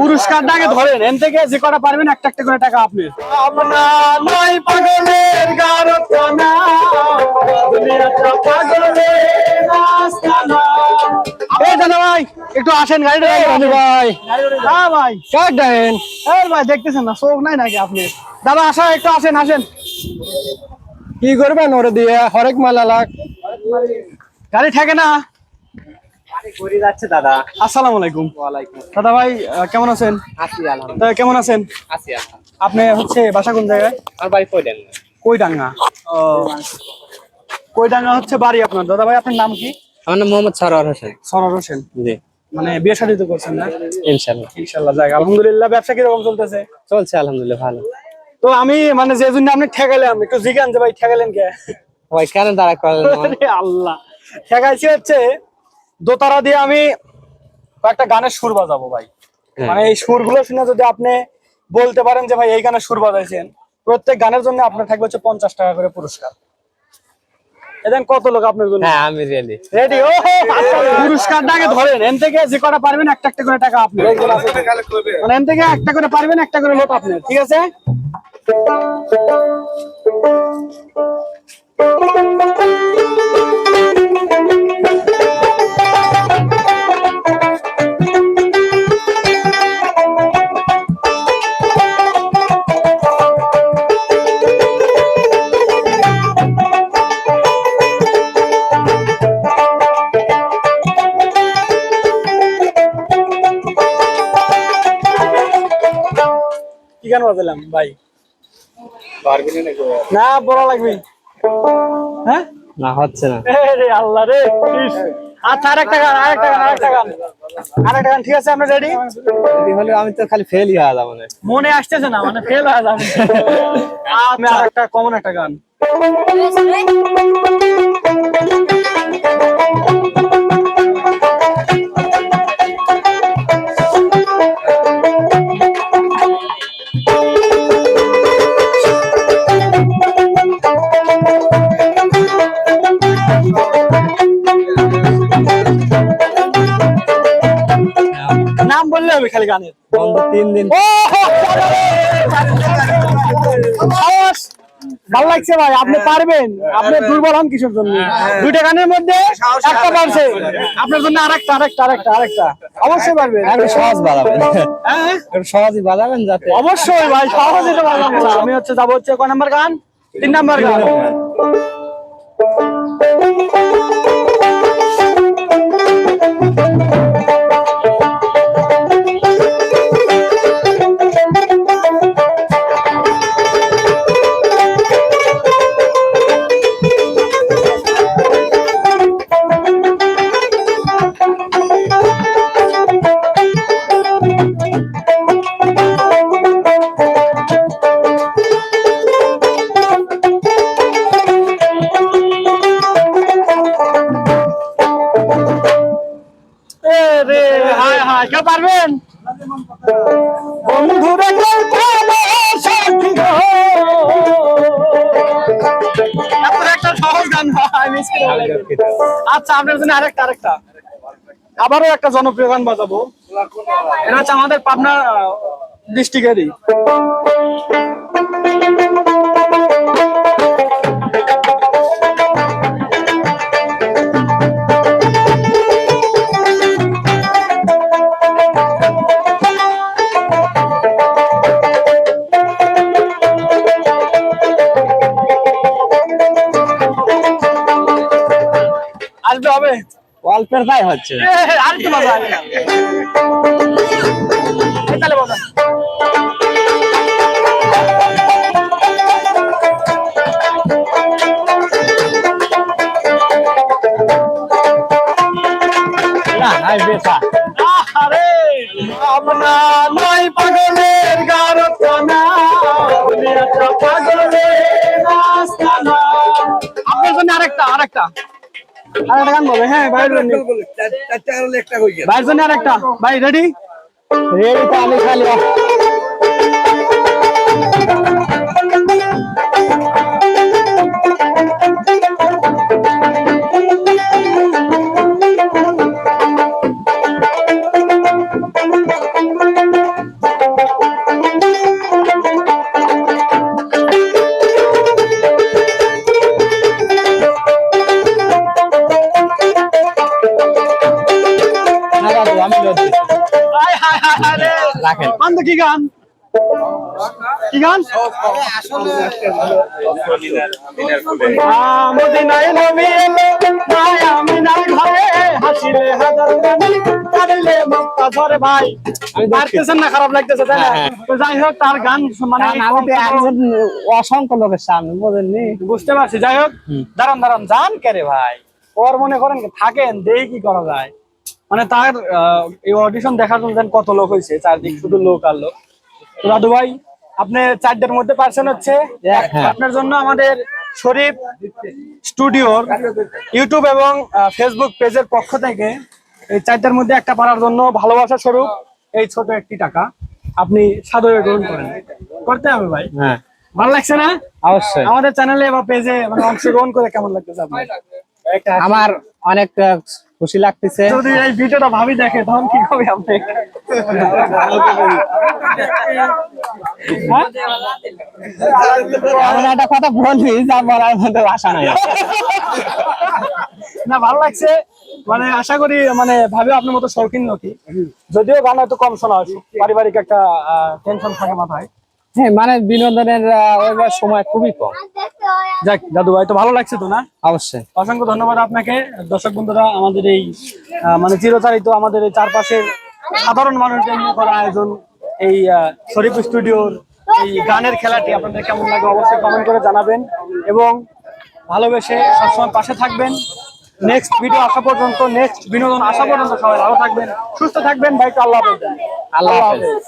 পুরস্কারটা আগে ধরেন এন থেকে যে কটা পারবেন একটা একটা করে টাকা আপনি। ভাই একটু আসেন গাড়িটা ভাই। হ্যাঁ ভাই। কার দেন এই ভাই দেখতেছেন না চোখ নাই নাকি আপনি? দাদা আসা একটু আসেন আসেন। কি করবেন ওরে দিয়ে? হরেক মালা লাখ গাড়ি থাকে না। ঘুরে যাচ্ছে দাদা। আসসালামু আলাইকুম। ওয়ালাইকুম দাদা ভাই কেমন আছেন? আসি আলহামদুলিল্লাহ। কেমন আছেন? আসি আলহামদুলিল্লাহ। আপনি হচ্ছে বাসা কোন জায়গায়? আমার বাড়ি কইলেন কইডাঙ্গা ও। কইডাঙ্গা হচ্ছে বাড়ি আপনার। দাদা ভাই আপনার নাম কি? আমার নাম মোহাম্মদ সরোয়ার হোসেন। সরার হোসেন। জি। মানে বিয়ে শাদী তো করছেন না? ইনশাল্লাহ ইনশাল্লাহ যাক আলহামদুলিল্লাহ ব্যবসা কীরকম চলতেছে? চলছে আলহামদুলিল্লাহ ভালো। তো আমি মানে যে জন্য আপনি ঠেকাইলাম একটু জিজ্ঞান যে ভাই ঠেকাইলেন কে? ভাই কেন দাঁড়া করলেন আল্লাহ। ঠেকাইছি হচ্ছে দোতারা দিয়ে আমি কয়েকটা গানের সুর বাজাবো ভাই। হ্যাঁ। মানে এই সুরগুলো শুনে যদি আপনি বলতে পারেন যে ভাই এই গানের সুর বাজাইছেন প্রত্যেক গানের জন্য আপনার থাকবে হচ্ছে পঞ্চাশ টাকা করে পুরস্কার। এদেন কত লোক আপনার জন্য? হ্যাঁ আমি রেডি রেডি ও পুরস্কারটা আগে ধরেন এন থেকে যে কটা পারবেন একটা একটা করে টাকা আপনি। মানে এন থেকে একটা করে পারবেন একটা করে লোক আপনি ঠিক আছে? গান বাজালাম ভাই। না বড় লাগবে। হ্যাঁ? না হচ্ছে না। রে আল্লাহ রে আচ্ছা আরেকটা গান আরেকটা গান আরেকটা গান। আরেকটা গান ঠিক আছে আমরা রেডি রেডি হলে আমি তো খালি ফেলই হয়ে যাব মনে আসতেছে না মানে ফেল হয়ে যাবে। আমি আরেকটা কমন একটা গান। বললে হবে খালি গানের। তিন দিন। ভালো লাগছে ভাই আপনি পারবেন। আপনি দুর্বল হন কিসের জন্য? দুইটা গানের মধ্যে একটা পারছে। আপনার জন্য আরেকটা আরেকটা আরেকটা আরেকটা। অবশ্যই পারবেন। একটু সহজ হ্যাঁ। একটু সহজই বাড়াবেন যাতে অবশ্যই ভাই সহজে তো বাজাবো। আমি হচ্ছে যাব হচ্ছে কয় নাম্বার গান। তিন নাম্বার গান। হায় পারবেন? একটা সহজ গান। আচ্ছা আপনার জন্য আরেকটা আরেকটা। আবারও একটা জনপ্রিয় গান বাজাবো। এটা হচ্ছে আমাদের পাবনা ডিস্ট্রিক্টেরই। অল্পের তাই হচ্ছে। আরেকটু তাহলে না পাগলের পাগলের আপনার জন্য আরেকটা আরেকটা। আরেকটা গান বলে হ্যাঁ ভাইয়ের জন্য ভাইয়ের জন্য আরেকটা ভাই রেডি রেডি তো আমি খালি তো কি গান? কি গান? মদিনায় নবী এলো ভাই আমি না ঘরে হাসিলে হাজার গানি কাঁদিলে মক্কা ঝরে ভাই। পারতেছেন না খারাপ লাগতেছে তাই না? হ্যাঁ, হ্যাঁ। তো যাই হোক তার গান মানে অসংখ্য লোকের সামনে বোঝেননি। বুঝতে পারছি যাই হোক। দাঁড়ান দাঁড়ান যান কে রে ভাই? ওর মনে করেন থাকেন দেই কি করা যায়। মানে তার এই অডিশন দেখার জন্য কত লোক হয়েছে? চারদিক শুধু লোক আর লোক। দাদু ভাই আপনি চারটার মধ্যে পার্সেন্ট হচ্ছে? হ্যাঁ। আপনার জন্য আমাদের শরীফ স্টুডিওর ইউটিউব এবং ফেসবুক পেজের পক্ষ থেকে এই চারটার মধ্যে একটা পারার জন্য ভালোবাসা স্বরূপ এই ছোট একটি টাকা আপনি সাদরে গ্রহণ করেন। করতে হবে ভাই। হ্যাঁ। ভালো লাগছে না? অবশ্যই। আমাদের চ্যানেলে বা পেজে মানে অংশগ্রহণ করে কেমন লাগতেছে আপনার? আমার অনেক খুশি লাগতেছে। যদি এই ভিডিওটা ভাবি দেখে তখন কি হবে আপনি? একটা কথা বলবি যা বলার মধ্যে ভাষা নাই। না ভালো লাগছে। মানে আশা করি মানে ভাবে আপনার মতো শৌখিন লোকই যদিও গান হয়তো কম শোনা হয় পারিবারিক একটা টেনশন থাকে মাথায়। হ্যাঁ মানে বিনোদনের সময় খুবই কম। যাক দাদু ভাই তো ভালো লাগছে তো না? অবশ্যই। অসংখ্য ধন্যবাদ আপনাকে। দর্শক বন্ধুরা আমাদের এই মানে চিরচারিত আমাদের এই চারপাশের সাধারণ মানুষদের নিয়ে করা আয়োজন এই শরীফ স্টুডিওর এই গানের খেলাটি আপনাদের কেমন লাগে অবশ্যই কমেন্ট করে জানাবেন এবং ভালোবেসে সবসময় পাশে থাকবেন। নেক্সট ভিডিও আসা পর্যন্ত নেক্সট বিনোদন আসা পর্যন্ত সবাই ভালো থাকবেন সুস্থ থাকবেন। ভাই আল্লাহ আল্লাহ হাফেজ।